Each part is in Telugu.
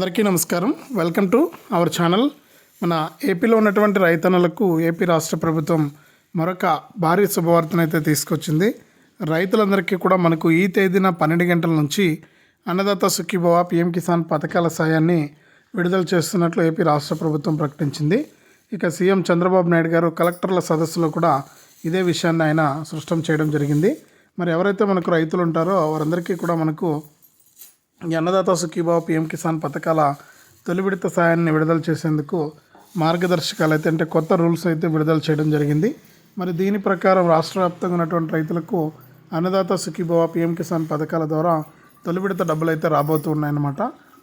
అందరికీ నమస్కారం. వెల్కమ్ టు అవర్ ఛానల్ మన ఏపీలో ఉన్నటువంటి రైతన్నలకు ఏపీ రాష్ట్ర ప్రభుత్వం మరొక భారీ శుభవార్తనైతే తీసుకొచ్చింది. రైతులందరికీ కూడా మనకు ఈ తేదీన పన్నెండు గంటల నుంచి అన్నదాత సుఖీభవ పిఎం కిసాన్ పథకాల సాయాన్ని విడుదల చేస్తున్నట్లు ఏపీ రాష్ట్ర ప్రభుత్వం ప్రకటించింది. ఇక సీఎం చంద్రబాబు నాయుడు గారు కలెక్టర్ల సదస్సులో కూడా ఇదే విషయాన్ని ఆయన స్పష్టం చేయడం జరిగింది. మరి ఎవరైతే మనకు రైతులు ఉంటారో వారందరికీ కూడా మనకు అన్నదాత సుఖీభావ పిఎం కిసాన్ పథకాల తొలి విడత సాయాన్ని విడుదల చేసేందుకు మార్గదర్శకాలు అయితే అంటే కొత్త రూల్స్ అయితే విడుదల చేయడం జరిగింది. మరి దీని ప్రకారం రాష్ట్ర వ్యాప్తంగా ఉన్నటువంటి రైతులకు అన్నదాత సుఖీభావ పిఎం కిసాన్ పథకాల ద్వారా తొలి విడత డబ్బులు అయితే రాబోతూ ఉన్నాయన్నమాట.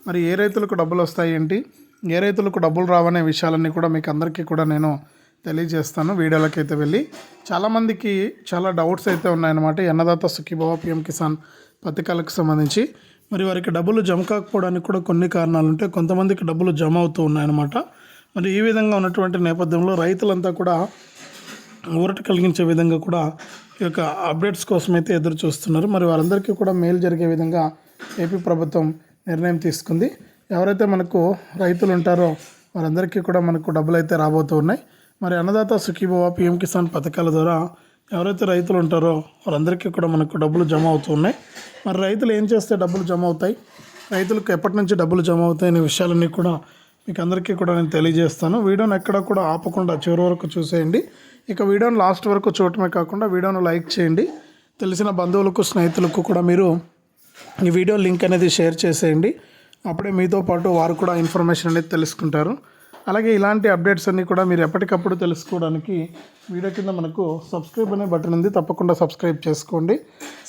మరి ఏ రైతులకు డబ్బులు వస్తాయి ఏంటి? ఏ రైతులకు డబ్బులు రావనే విషయాలన్నీ కూడా మీకు అందరికీ కూడా నేను తెలియజేస్తాను వీడియోలోకి అయితే వెళ్ళి. చాలామందికి చాలా డౌట్స్ అయితే ఉన్నాయన్నమాట అన్నదాత సుఖీభావ పిఎం కిసాన్ పథకాలకు సంబంధించి. మరి వారికి డబ్బులు జమ కాకపోవడానికి కూడా కొన్ని కారణాలు ఉంటాయి కొంతమందికి డబ్బులు జమ అవుతూ ఉన్నాయన్నమాట. మరి ఈ విధంగా ఉన్నటువంటి నేపథ్యంలో రైతులంతా కూడా ఊరట కలిగించే విధంగా కూడా ఈ యొక్క అప్డేట్స్ కోసం అయితే ఎదురు చూస్తున్నారు మరి వారందరికీ కూడా మేలు జరిగే విధంగా ఏపీ ప్రభుత్వం నిర్ణయం తీసుకుంది. ఎవరైతే మనకు రైతులు ఉంటారో వారందరికీ కూడా మనకు డబ్బులు అయితే రాబోతూ ఉన్నాయి. మరి అన్నదాత సుఖీభవ పిఎం కిసాన్ పథకాల ద్వారా ఎవరైతే రైతులు ఉంటారో వారందరికీ కూడా మనకు డబ్బులు జమ అవుతున్నాయి. మరి రైతులు ఏం చేస్తే డబ్బులు జమ అవుతాయి? రైతులకు ఎప్పటి నుంచి డబ్బులు జమ అవుతాయి అనే విషయాలన్నీ కూడా మీకు అందరికీ కూడా నేను తెలియజేస్తాను. వీడియోని ఎక్కడ కూడా ఆపకుండా చివరి వరకు చూసేయండి. ఇక వీడియోని లాస్ట్ వరకు చూడటమే కాకుండా వీడియోను లైక్ చేయండి. తెలిసిన బంధువులకు స్నేహితులకు కూడా మీరు ఈ వీడియో లింక్ అనేది షేర్ చేసేయండి. అప్పుడే మీతో పాటు వారు కూడా ఇన్ఫర్మేషన్ అనేది తెలుసుకుంటారు. అలాగే ఇలాంటి అప్డేట్స్ అన్నీ కూడా మీరు ఎప్పటికప్పుడు తెలుసుకోవడానికి వీడియో కింద మనకు సబ్స్క్రైబ్ అనే బటన్ ఉంది. తప్పకుండా సబ్స్క్రైబ్ చేసుకోండి.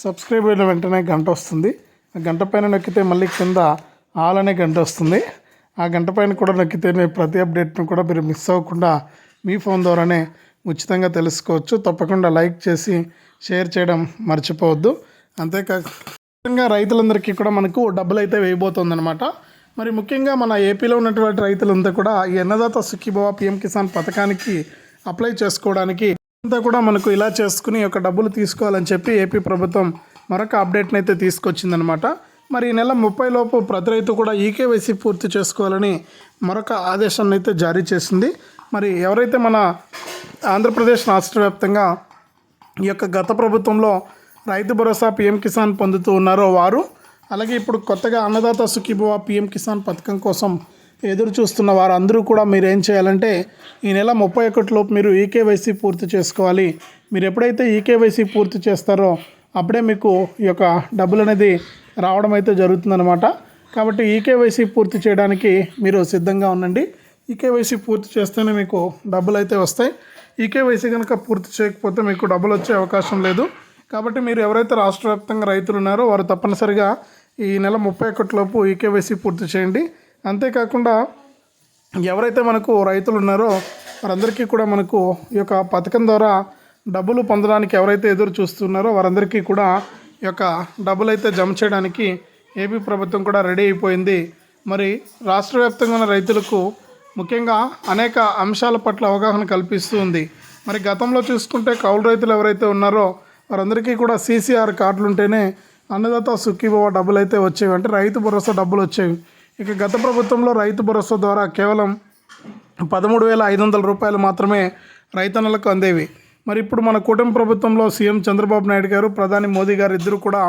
సబ్స్క్రైబ్ అయిన వెంటనే గంట వస్తుంది. ఆ గంట పైన నొక్కితే మళ్ళీ కింద ఆల్ అనే గంట వస్తుంది. ఆ గంట పైన కూడా నొక్కితేనే ప్రతి అప్డేట్ను కూడా మీరు మిస్ అవ్వకుండా మీ ఫోన్ ద్వారానే ఉచితంగా తెలుసుకోవచ్చు. తప్పకుండా లైక్ చేసి షేర్ చేయడం మర్చిపోవద్దు. అంతేకాక రైతులందరికీ కూడా మనకు డబ్బులు అయితే వేయబోతుందన్నమాట. మరి ముఖ్యంగా మన ఏపీలో ఉన్నటువంటి రైతులంతా కూడా ఈ అన్నదాత సుఖీభవ పిఎం కిసాన్ పథకానికి అప్లై చేసుకోవడానికి అంతా కూడా మనకు ఇలా చేసుకుని ఒక డబ్బులు తీసుకోవాలని చెప్పి ఏపీ ప్రభుత్వం మరొక అప్డేట్ని అయితే తీసుకొచ్చిందనమాట మరి ఈ నెల ముప్పై లోపు ప్రతి రైతు కూడా ఈకేవైసీ పూర్తి చేసుకోవాలని మరొక ఆదేశాన్ని అయితే జారీ చేసింది. మరి ఎవరైతే మన ఆంధ్రప్రదేశ్ రాష్ట్ర వ్యాప్తంగా ఈ యొక్క గత ప్రభుత్వంలో రైతు భరోసా పిఎం కిసాన్ పొందుతూ ఉన్నారో వారు అలాగే ఇప్పుడు కొత్తగా అన్నదాత సుఖీభవ పిఎం కిసాన్ పథకం కోసం ఎదురు చూస్తున్న వారందరూ కూడా మీరు ఏం చేయాలంటే ఈ నెల ముప్పై ఒకటిలోపు మీరు ఈకేవైసీ పూర్తి చేసుకోవాలి. మీరు ఎప్పుడైతే ఈకేవైసీ పూర్తి చేస్తారో అప్పుడే మీకు ఈ యొక్క డబ్బులు అనేది రావడం అయితే జరుగుతుందన్నమాట. కాబట్టి ఈకేవైసీ పూర్తి చేయడానికి మీరు సిద్ధంగా ఉండండి. ఈకేవైసీ పూర్తి చేస్తేనే మీకు డబ్బులు అయితే వస్తాయి. ఈకేవైసీ కనుక పూర్తి చేయకపోతే మీకు డబ్బులు వచ్చే అవకాశం లేదు. కాబట్టి మీరు ఎవరైతే రాష్ట్ర వ్యాప్తంగా రైతులు ఉన్నారో వారు తప్పనిసరిగా ఈ నెల ముప్పై ఒకటిలోపు ఈకేవైసీ పూర్తి చేయండి. అంతేకాకుండా ఎవరైతే మనకు రైతులు ఉన్నారో వారందరికీ కూడా మనకు ఈ యొక్క పథకం ద్వారా డబ్బులు పొందడానికి ఎవరైతే ఎదురు చూస్తున్నారో వారందరికీ కూడా ఈ యొక్క డబ్బులు అయితే జమ చేయడానికి ఏపీ ప్రభుత్వం కూడా రెడీ అయిపోయింది. మరి రాష్ట్ర వ్యాప్తంగా ఉన్న రైతులకు ముఖ్యంగా అనేక అంశాల పట్ల అవగాహన కల్పిస్తూ ఉంది. మరి గతంలో చూసుకుంటే కౌలు రైతులు ఎవరైతే ఉన్నారో వారందరికీ కూడా సీసీఆర్ కార్డులు ఉంటేనే అన్నదాత సుఖీభవ డబ్బులు అయితే వచ్చేవి. అంటే రైతు భరోసా డబ్బులు వచ్చేవి. ఇక గత ప్రభుత్వంలో రైతు భరోసా ద్వారా కేవలం పదమూడు వేల ఐదు వందల రూపాయలు మాత్రమే రైతన్నలకు అందేవి. మరి ఇప్పుడు మన కూటమి ప్రభుత్వంలో సీఎం చంద్రబాబు నాయుడు గారు ప్రధాని మోదీ గారు ఇద్దరు కూడా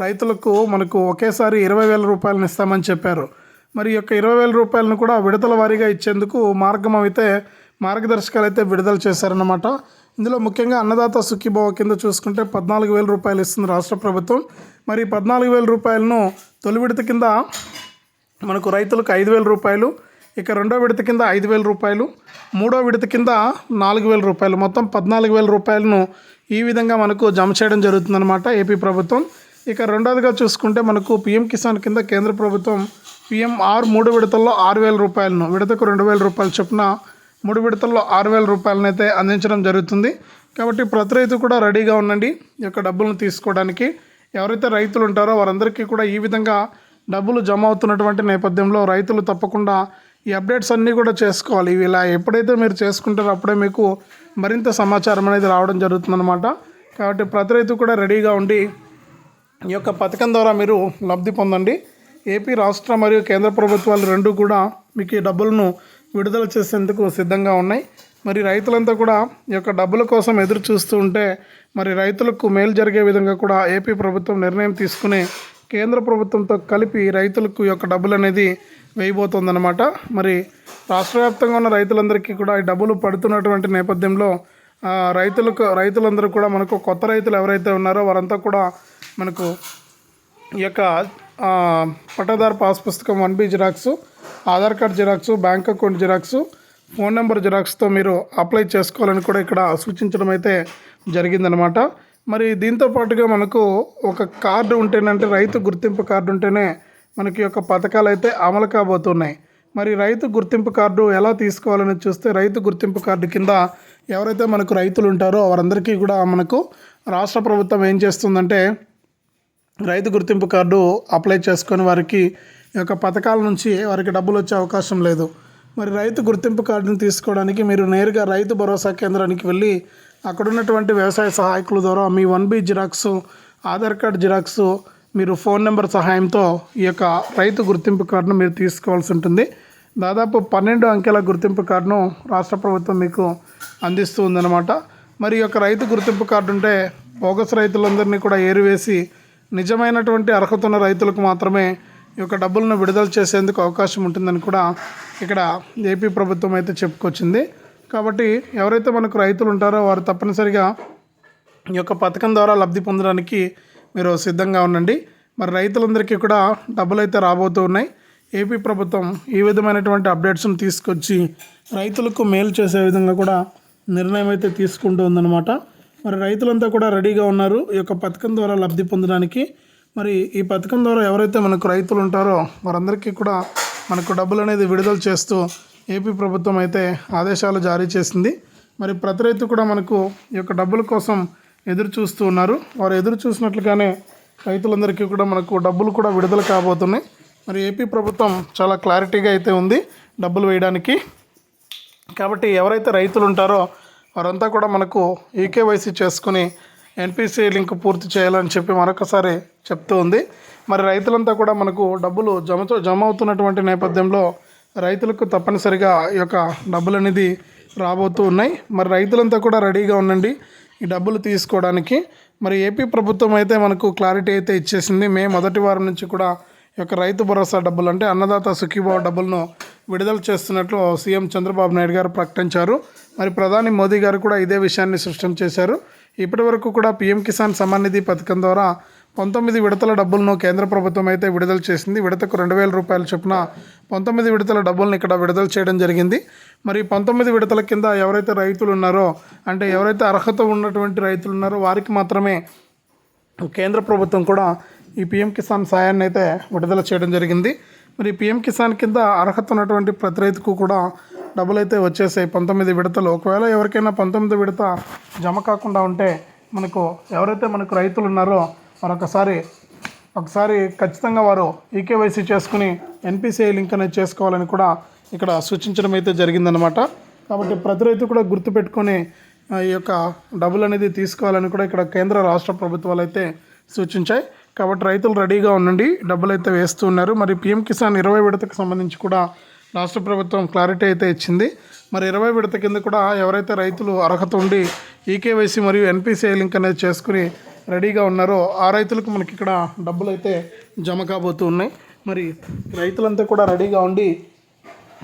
రైతులకు మనకు ఒకేసారి ఇరవై వేల రూపాయలను ఇస్తామని చెప్పారు. మరి యొక్క ఇరవై వేల రూపాయలను కూడా విడతల వారీగా ఇచ్చేందుకు మార్గం అయితే మార్గదర్శకాలు అయితే విడుదల చేశారన్నమాట. ఇందులో ముఖ్యంగా అన్నదాత సుఖీభవ కింద చూసుకుంటే పద్నాలుగు వేల రూపాయలు ఇస్తుంది రాష్ట్ర ప్రభుత్వం. మరి పద్నాలుగు వేల రూపాయలను తొలి విడత కింద మనకు రైతులకు ఐదు వేల రూపాయలు ఇక రెండో విడత కింద ఐదు వేల రూపాయలు మూడో విడత కింద నాలుగు వేల రూపాయలు. మొత్తం పద్నాలుగు వేల రూపాయలను ఈ విధంగా మనకు జమ చేయడం జరుగుతుందన్నమాట ఏపీ ప్రభుత్వం. ఇక రెండోదిగా చూసుకుంటే మనకు పిఎం కిసాన్ కింద కేంద్ర ప్రభుత్వం పిఎం ఆరు మూడు విడతల్లో ఆరు వేల రూపాయలను విడతకు రెండు వేల రూపాయలు చొప్పున మూడు విడతల్లో ఆరు వేల రూపాయలనైతే అందించడం జరుగుతుంది. కాబట్టి ప్రతి రైతు కూడా రెడీగా ఉండండి. ఈ యొక్క డబ్బులను తీసుకోవడానికి ఎవరైతే రైతులు ఉంటారో వారందరికీ కూడా ఈ విధంగా డబ్బులు జమ అవుతున్నటువంటి నేపథ్యంలో రైతులు తప్పకుండా ఈ అప్డేట్స్ అన్నీ కూడా చేసుకోవాలి. ఇవి ఇలా ఎప్పుడైతే మీరు చేసుకుంటారో అప్పుడే మీకు మరింత సమాచారం అనేది రావడం జరుగుతుందన్నమాట. కాబట్టి ప్రతి రైతు కూడా రెడీగా ఉండి ఈ యొక్క పథకం ద్వారా మీరు లబ్ధి పొందండి. ఏపీ రాష్ట్ర మరియు కేంద్ర ప్రభుత్వాలు రెండు కూడా మీకు ఈ డబ్బులను విడుదల చేసేందుకు సిద్ధంగా ఉన్నాయి. మరి రైతులంతా కూడా ఈ యొక్క డబ్బుల కోసం ఎదురు చూస్తూ ఉంటే మరి రైతులకు మేలు జరిగే విధంగా కూడా ఏపీ ప్రభుత్వం నిర్ణయం తీసుకుని కేంద్ర ప్రభుత్వంతో కలిపి రైతులకు ఈ యొక్క డబ్బులు అనేది వేయబోతోందనమాట మరి రాష్ట్ర వ్యాప్తంగా ఉన్న రైతులందరికీ కూడా ఈ డబ్బులు పడుతున్నటువంటి నేపథ్యంలో రైతులకు రైతులందరూ కూడా మనకు కొత్త రైతులు ఎవరైతే ఉన్నారో వారంతా కూడా మనకు ఈ యొక్క పట్టదారు పట్టాదారు పాస్ పుస్తకం one B xerox Aadhaar card xerox bank account xerox phone number జిరాక్స్తో మీరు అప్లై చేసుకోవాలని కూడా ఇక్కడ సూచించడం అయితే జరిగిందనమాట. మరి దీంతో పాటుగా మనకు ఒక కార్డు ఉంటేనంటే రైతు గుర్తింపు కార్డు ఉంటేనే మనకి యొక్క పథకాలు అయితే అమలు కాబోతున్నాయి. మరి రైతు గుర్తింపు కార్డు ఎలా తీసుకోవాలని చూస్తే రైతు గుర్తింపు కార్డు కింద ఎవరైతే మనకు రైతులు ఉంటారో వారందరికీ కూడా మనకు రాష్ట్ర ప్రభుత్వం ఏం చేస్తుందంటే రైతు గుర్తింపు కార్డు అప్లై చేసుకొని వారికి యొక్క పథకాల నుంచి వారికి డబ్బులు వచ్చే అవకాశం లేదు. మరి రైతు గుర్తింపు కార్డును తీసుకోవడానికి మీరు నేరుగా రైతు భరోసా కేంద్రానికి వెళ్ళి అక్కడ ఉన్నటువంటి వ్యవసాయ సహాయకుల ద్వారా మీ one B xerox Aadhaar card xerox మీరు ఫోన్ నెంబర్ సహాయంతో ఈ యొక్క రైతు గుర్తింపు కార్డును మీరు తీసుకోవాల్సి ఉంటుంది. దాదాపు పన్నెండు అంకెల గుర్తింపు కార్డును రాష్ట్ర ప్రభుత్వం మీకు అందిస్తూ ఉందన్నమాట. మరి ఈ యొక్క రైతు గుర్తింపు కార్డు ఉంటే బోగస్ రైతులందరినీ కూడా ఏరివేసి నిజమైనటువంటి అర్హత ఉన్న రైతులకు మాత్రమే యొక్క డబ్బులను విడుదల చేసేందుకు అవకాశం ఉంటుందని కూడా ఇక్కడ ఏపీ ప్రభుత్వం అయితే చెప్పుకొచ్చింది. కాబట్టి ఎవరైతే మనకు రైతులు ఉంటారో వారు తప్పనిసరిగా ఈ యొక్క పథకం ద్వారా లబ్ధి పొందడానికి మీరు సిద్ధంగా ఉండండి. మరి రైతులందరికీ కూడా డబ్బులు అయితే రాబోతూ ఉన్నాయి. ఏపీ ప్రభుత్వం ఈ విధమైనటువంటి అప్డేట్స్ను తీసుకొచ్చి రైతులకు మేలు చేసే విధంగా కూడా నిర్ణయం అయితే తీసుకుంటూ ఉందన్నమాట. మరి రైతులంతా కూడా రెడీగా ఉన్నారు. ఈ యొక్క పథకం ద్వారా లబ్ధి పొందడానికి మరి ఈ పథకం ద్వారా ఎవరైతే మనకు రైతులు ఉంటారో వారందరికీ కూడా మనకు డబ్బులు అనేది విడుదల చేస్తూ ఏపీ ప్రభుత్వం అయితే ఆదేశాలు జారీ చేసింది. మరి ప్రతి రైతు కూడా మనకు ఈ యొక్క డబ్బుల కోసం ఎదురు చూస్తూ ఉన్నారు. వారు ఎదురు చూసినట్లుగానే రైతులందరికీ కూడా మనకు డబ్బులు కూడా విడుదల కాబోతున్నాయి. మరి ఏపీ ప్రభుత్వం చాలా క్లారిటీగా అయితే ఉంది డబ్బులు వేయడానికి. కాబట్టి ఎవరైతే రైతులు ఉంటారో వారంతా కూడా మనకు ఈకేవైసీ చేసుకుని ఎన్పిసి లింక్ పూర్తి చేయాలని చెప్పి మరొకసారి చెప్తూ ఉంది. మరి రైతులంతా కూడా మనకు డబ్బులు జమ జమ అవుతున్నటువంటి నేపథ్యంలో రైతులకు తప్పనిసరిగా ఈ యొక్క డబ్బులు అనేది రాబోతూ ఉన్నాయి. మరి రైతులంతా కూడా రెడీగా ఉండండి ఈ డబ్బులు తీసుకోవడానికి. మరి ఏపీ ప్రభుత్వం అయితే మనకు క్లారిటీ అయితే ఇచ్చేసింది. మే మొదటి వారం నుంచి కూడా ఈ యొక్క రైతు భరోసా డబ్బులు అంటే అన్నదాత సుఖీభావ డబ్బులను విడుదల చేస్తున్నట్లు సీఎం చంద్రబాబు నాయుడు గారు ప్రకటించారు. మరి ప్రధాని మోదీ గారు కూడా ఇదే విషయాన్ని స్పష్టం చేశారు. ఇప్పటి వరకు కూడా పీఎం కిసాన్ సమ్మాన్ నిధి పథకం ద్వారా పంతొమ్మిది విడతల డబ్బులను కేంద్ర ప్రభుత్వం అయితే విడుదల చేసింది. విడతకు రెండు వేల రూపాయల చొప్పున పంతొమ్మిది విడతల డబ్బులను ఇక్కడ విడుదల చేయడం జరిగింది. మరి పంతొమ్మిది విడతల కింద ఎవరైతే రైతులు ఉన్నారో అంటే ఎవరైతే అర్హత ఉన్నటువంటి రైతులు ఉన్నారో వారికి మాత్రమే కేంద్ర ప్రభుత్వం కూడా ఈ పిఎం కిసాన్ సాయాన్ని అయితే విడుదల చేయడం జరిగింది. మరి పిఎం కిసాన్ కింద అర్హత ఉన్నటువంటి ప్రతి రైతుకు కూడా డబ్బులు అయితే వచ్చేసాయి. పంతొమ్మిది విడతలు. ఒకవేళ ఎవరికైనా పంతొమ్మిది విడత జమ కాకుండా ఉంటే మనకు ఎవరైతే మనకు రైతులు ఉన్నారో మరొకసారి ఒకసారి ఖచ్చితంగా వారు ఈకేవైసీ చేసుకుని ఎన్పిసిఐ లింక్ అనేది చేసుకోవాలని కూడా ఇక్కడ సూచించడం అయితే జరిగిందనమాట కాబట్టి ప్రతి రైతు కూడా గుర్తుపెట్టుకొని ఈ యొక్క డబ్బులు అనేది తీసుకోవాలని కూడా ఇక్కడ కేంద్ర రాష్ట్ర ప్రభుత్వాలు అయితే సూచించాయి. కాబట్టి రైతులు రెడీగా ఉండండి. డబ్బులు అయితే వేస్తూ ఉన్నారు. మరి పిఎం కిసాన్ ఇరవై విడతకు సంబంధించి కూడా రాష్ట్ర ప్రభుత్వం క్లారిటీ అయితే ఇచ్చింది. మరి ఇరవై విడత కింద కూడా ఎవరైతే రైతులు అర్హత ఉండి ఈకేవైసీ మరియు ఎన్పిసిఐ లింక్ అనేది చేసుకుని రెడీగా ఉన్నారో ఆ రైతులకు మనకి ఇక్కడ డబ్బులు అయితే జమ కాబోతూ ఉన్నాయి. మరి రైతులంతా కూడా రెడీగా ఉండి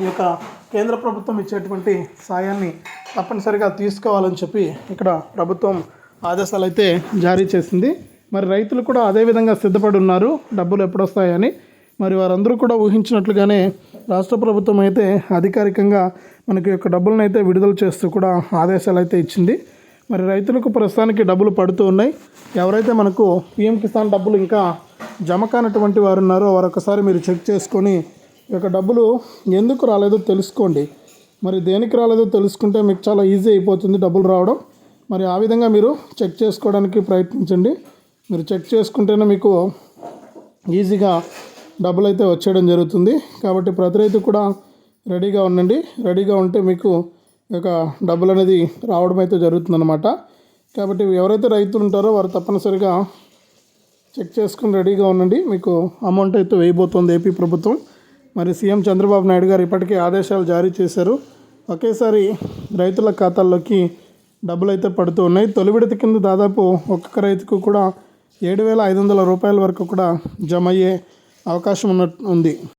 ఈ యొక్క కేంద్ర ప్రభుత్వం ఇచ్చేటువంటి సాయాన్ని తప్పనిసరిగా తీసుకోవాలని చెప్పి ఇక్కడ ప్రభుత్వం ఆదేశాలు అయితే జారీ చేసింది. మరి రైతులు కూడా అదే విధంగా సిద్ధపడి ఉన్నారు. డబ్బులు ఎప్పుడొస్తాయని మరి వారందరూ కూడా ఊహించినట్లుగానే రాష్ట్ర ప్రభుత్వం అయితే అధికారికంగా మనకి యొక్క డబ్బులను అయితే విడుదల చేస్తూ కూడా ఆదేశాలు అయితే ఇచ్చింది. మరి రైతులకు ప్రస్తుతానికి డబ్బులు పడుతూ ఉన్నాయి. ఎవరైతే మనకు పిఎం కిసాన్ డబ్బులు ఇంకా జమ కానటువంటి వారు ఉన్నారో వారు ఒకసారి మీరు చెక్ చేసుకొని ఈ యొక్క డబ్బులు ఎందుకు రాలేదో తెలుసుకోండి. మరి దేనికి రాలేదో తెలుసుకుంటే మీకు చాలా ఈజీ అయిపోతుంది డబ్బులు రావడం. మరి ఆ విధంగా మీరు చెక్ చేసుకోవడానికి ప్రయత్నించండి. మీరు చెక్ చేసుకుంటేనే మీకు ఈజీగా డబ్బులు అయితే వచ్చేయడం జరుగుతుంది. కాబట్టి ప్రతి రైతు కూడా రెడీగా ఉండండి. రెడీగా ఉంటే మీకు ఒక యొక్క డబ్బులు అనేది రావడం అయితే జరుగుతుందన్నమాట. కాబట్టి ఎవరైతే రైతులు ఉంటారో వారు తప్పనిసరిగా చెక్ చేసుకుని రెడీగా ఉండండి. మీకు అమౌంట్ అయితే వేయబోతోంది ఏపీ ప్రభుత్వం. మరి సీఎం చంద్రబాబు నాయుడు గారు ఇప్పటికే ఆదేశాలు జారీ చేశారు. ఒకేసారి రైతుల ఖాతాల్లోకి డబ్బులు అయితే పడుతూ ఉన్నాయి. తొలి విడత కింద దాదాపు ఒక్కొక్క రైతుకు కూడా ఏడు వేల ఐదు వందల రూపాయల వరకు కూడా జమ అయ్యే అవకాశం ఉన్నట్టు ఉంది.